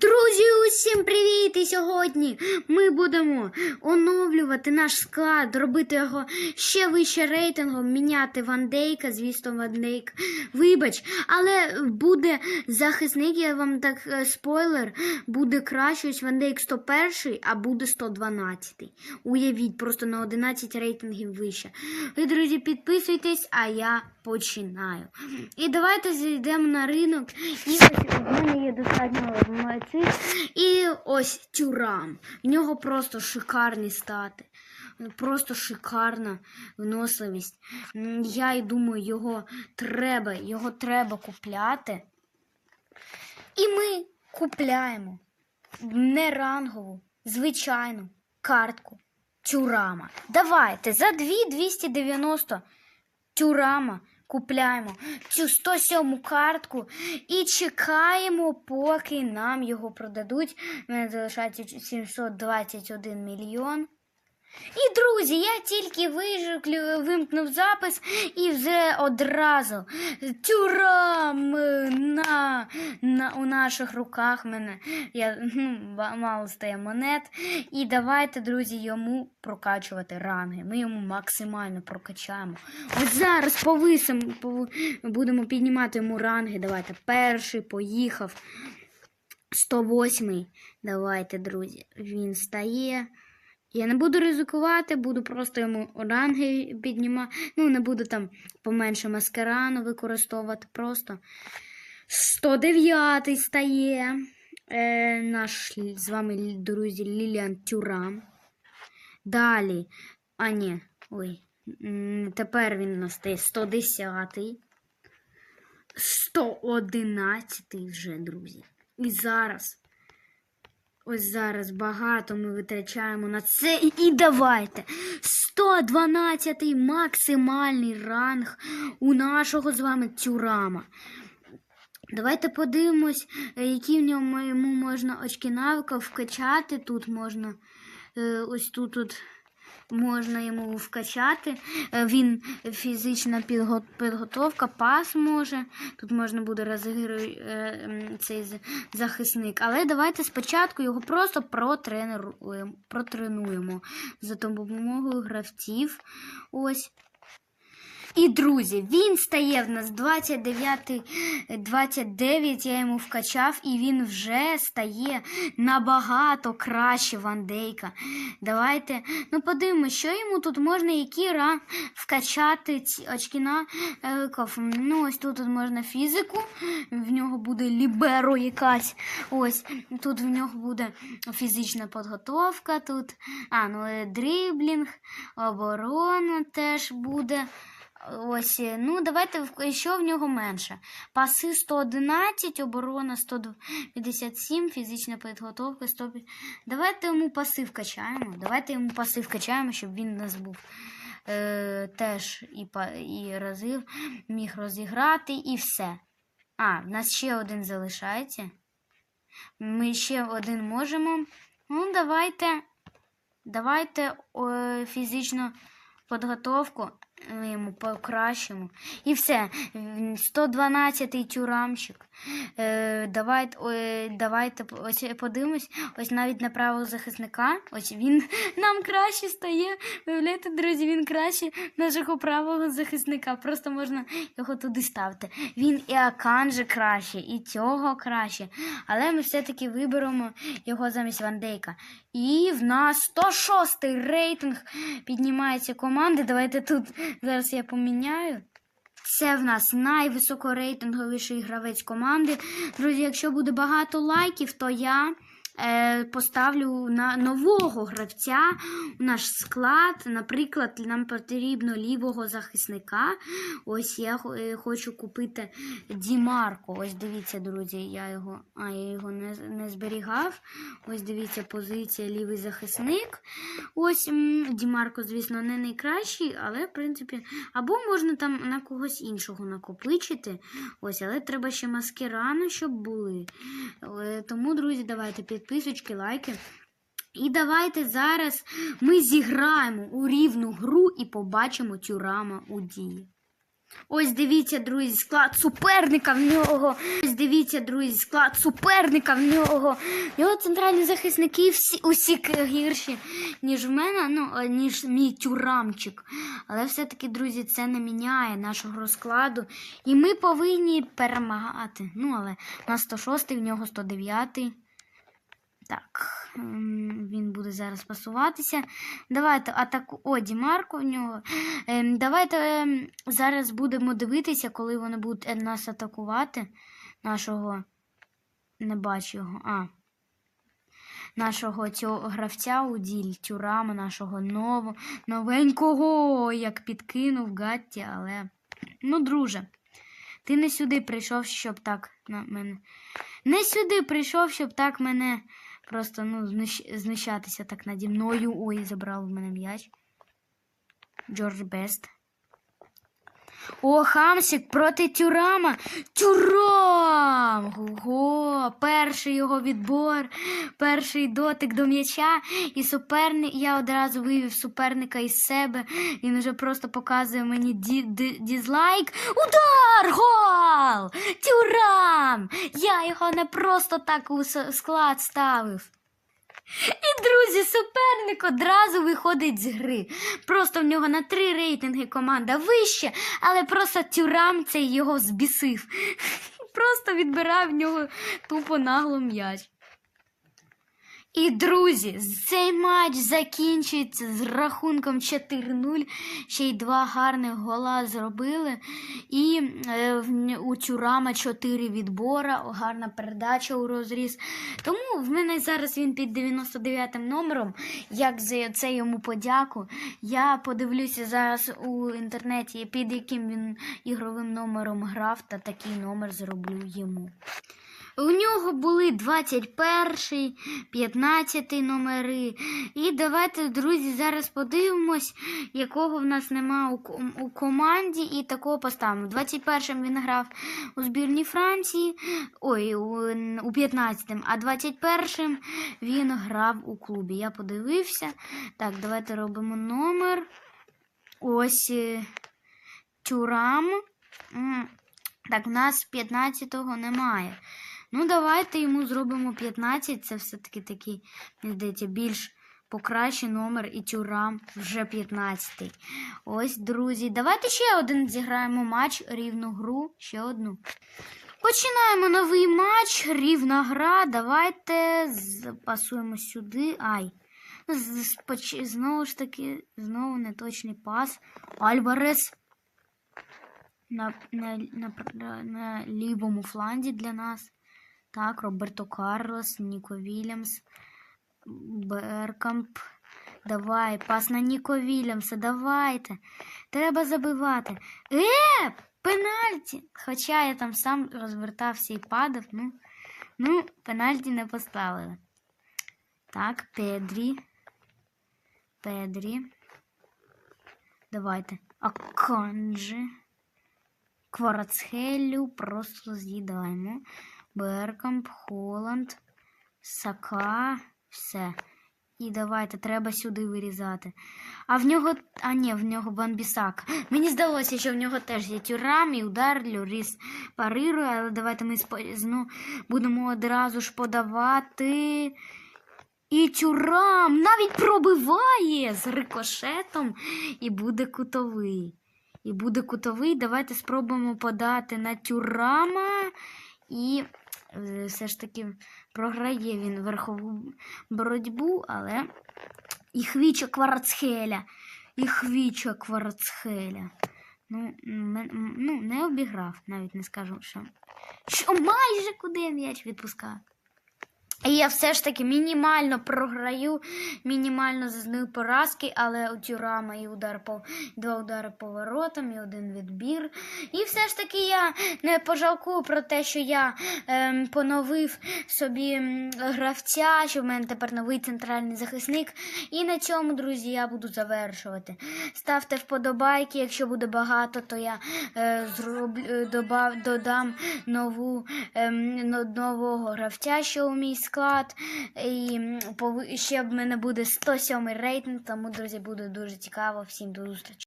Друзі, усім привіт! І сьогодні ми будемо оновлювати наш склад, робити його ще вище рейтингом, міняти Ван Дейка, звісно, Ван Дейк. Вибач, але буде захисник, я вам так е, спойлер, буде краще ось Ван Дейк 101, а буде 112. Уявіть, просто на 11 рейтингів вище. Ви, друзі, підписуйтесь, а я починаю. І давайте зайдемо на ринок. І ось в мене є достатньо цих. І ось тюрам. В нього просто шикарні стати. Просто шикарна виносливість. М, Я й думаю, його треба, його треба купляти. І ми купляємо не рангову, звичайну картку Тюрама. Давайте за 2290 Тюрама купляємо цю 107 картку і чекаємо, поки нам його продадуть. У мене залишається 721 мільйон. І, друзі, я тільки вижиклю, вимкнув запис і вже одразу тюрам на, на, у наших руках мене я, ну, мало стає монет. І давайте, друзі, йому прокачувати ранги. Ми йому максимально прокачаємо. От зараз повисимо, пов- будемо піднімати йому ранги. Давайте. Перший поїхав. 108. Давайте, друзі. Він стає. Я не буду ризикувати, буду просто йому ранги піднімати. Ну, не буду там поменше маскарану використовувати. Просто 109 стає. Е, наш з вами, друзі, Ліліан Тюрам. Далі. А, ні, ой. Тепер він у нас стає 110. 111 вже, друзі. І зараз. Ось зараз багато ми витрачаємо на це. І давайте. 112 максимальний ранг у нашого з вами тюрама. Давайте подивимось, е, які в ньому можна очки навика вкачати. Тут можна е, ось тут от можна йому вкачати. Е, Він фізична підготовка, пас може. Тут можна буде розігрувати цей захисник. Але давайте спочатку його просто протренуємо за допомогою гравців. Ось. І, друзі, він стає в нас 29, 29, я йому вкачав, і він вже стає набагато краще Ван Дейка. Давайте, ну подивимось, що йому тут можна, які ран вкачати ці очки на е. Ну, ось тут, тут можна фізику, в нього буде ліберо якась. Ось тут в нього буде фізична підготовка, тут а, ну, е, дриблінг, оборона теж буде. Ось, е, ну давайте що в нього менше. Паси 111, оборона 157, фізична підготовка 100. Давайте йому паси вкачаємо. Давайте йому паси вкачаємо, щоб він у нас був е, теж і, і разив, міг розіграти і все. А, в нас ще один залишається. Ми ще один можемо. Ну, давайте. Давайте е, фізичну підготовку ми йому покращимо. І все. 112-й тюрамщик. Е, давайте, е, давайте ось подивимось. Ось навіть на правого захисника. Ось він нам краще стає. Виявляєте, друзі, він краще нашого правого захисника. Просто можна його туди ставити. Він і Аканже краще, і цього краще. Але ми все-таки виберемо його замість Вандейка. І в нас 106-й рейтинг піднімається команди. Давайте тут зараз я поміняю. Це в нас найвисокорейтинговіший гравець команди. Друзі, якщо буде багато лайків, то я поставлю на нового гравця у наш склад. Наприклад, нам потрібно лівого захисника. Ось я е, хочу купити Дімарко. Ось дивіться, друзі, я його, а я його не, не зберігав. Ось дивіться, позиція лівий захисник. Ось Дімарко, звісно, не найкращий, але в принципі, або можна там на когось іншого накопичити. Ось, але треба ще маскирани, щоб були. Е, Тому, друзі, давайте підписочки, лайки. І давайте зараз ми зіграємо у рівну гру і побачимо тюрама у дії. Ось дивіться, друзі, склад суперника в нього. Ось дивіться, друзі, склад суперника в нього. В нього центральні захисники всі усі гірші, ніж в мене, ну, ніж мій тюрамчик. Але все-таки, друзі, це не міняє нашого розкладу. І ми повинні перемагати. Ну, але у нас 106, в нього 109. Так, ем, він буде зараз пасуватися. Давайте атаку. О, Дімарко в нього. Ем, давайте ем, зараз будемо дивитися, коли вони будуть е, нас атакувати. Нашого. Не бачу його. А. Нашого цього гравця у діль, тюрама, нашого нового, новенького, як підкинув Гатті, але. Ну, друже, ти не сюди прийшов, щоб так на мене. Не сюди прийшов, щоб так мене просто ну, знущ... знущатися так наді мною. Ой, забрав в мене м'яч. Джордж Бест. О, Хамсик проти Тюрама. Тюрам! Ого! Перший його відбор, перший дотик до м'яча. І суперник, я одразу вивів суперника із себе. Він вже просто показує мені ді, ді- дізлайк. Удар! Гол! Тюрам! Я його не просто так у склад ставив. І, друзі, суперник одразу виходить з гри. Просто в нього на три рейтинги команда вище, але просто тюрам цей його збісив. Просто відбирає в нього тупо нагло м'яч. І, друзі, цей матч закінчується з рахунком 4-0. Ще й два гарних гола зробили. І е, у Тюрама 4 відбора, гарна передача у розріз. Тому в мене зараз він під 99 номером. Як за це йому подяку. Я подивлюся зараз у інтернеті, під яким він ігровим номером грав, та такий номер зроблю йому. У нього були 21, 15 номери. І давайте, друзі, зараз подивимось, якого в нас нема у, у команді, і такого поставимо. 21-м він грав у збірній Франції, ой, у, у 15-м, а 21-м він грав у клубі. Я подивився. Так, давайте робимо номер. Ось е, Тюрам. Так, в нас 15-го немає. Ну, давайте йому зробимо 15. Це все-таки такий, мені здається, більш покращий номер і тюрам вже 15. Ось, друзі. Давайте ще один зіграємо матч, рівну гру, ще одну. Починаємо новий матч, рівна гра. Давайте запасуємо сюди. Ай. Знову ж таки, знову неточний пас. Альварес на, на, на, на, лівому фланзі для нас. Так, Роберто Карлос, Ніко Вільямс, Беркамп. Давай, пас на Ніко Вільямса, давайте. Треба забивати. Е, пенальті! Хоча я там сам розвертався і падав, ну, ну пенальті не поставили. Так, Педрі. Педрі. Давайте. Аканджи. Кварацхелю просто з'їдаємо. Беркамп, Холланд, Сака, все. І давайте, треба сюди вирізати. А в нього. А ні, в нього Бамбісак. Мені здалося, що в нього теж є тюрам і удар, Люріс парирує, але давайте ми спо- будемо одразу ж подавати. І тюрам навіть пробиває з рикошетом і буде кутовий. І буде кутовий. Давайте спробуємо подати на тюрама. І все ж таки програє він верхову боротьбу, але і хвіча Кварцхеля. І хвіча Кварцхеля. Ну, ну, не обіграв, навіть не скажу, що. Що майже куди м'яч відпускав. І я все ж таки мінімально програю, мінімально зазнаю поразки, але Тюрама і удар по два удари по воротам, і один відбір. І все ж таки я не пожалкую про те, що я ем, поновив собі гравця, що в мене тепер новий центральний захисник. І на цьому, друзі, я буду завершувати. Ставте вподобайки, якщо буде багато, то я е, зроблю, е, добав, додам нову, ем, нового гравця, що у мій склад. І ще в мене буде 107 рейтинг, тому, друзі, буде дуже цікаво. Всім до зустрічі.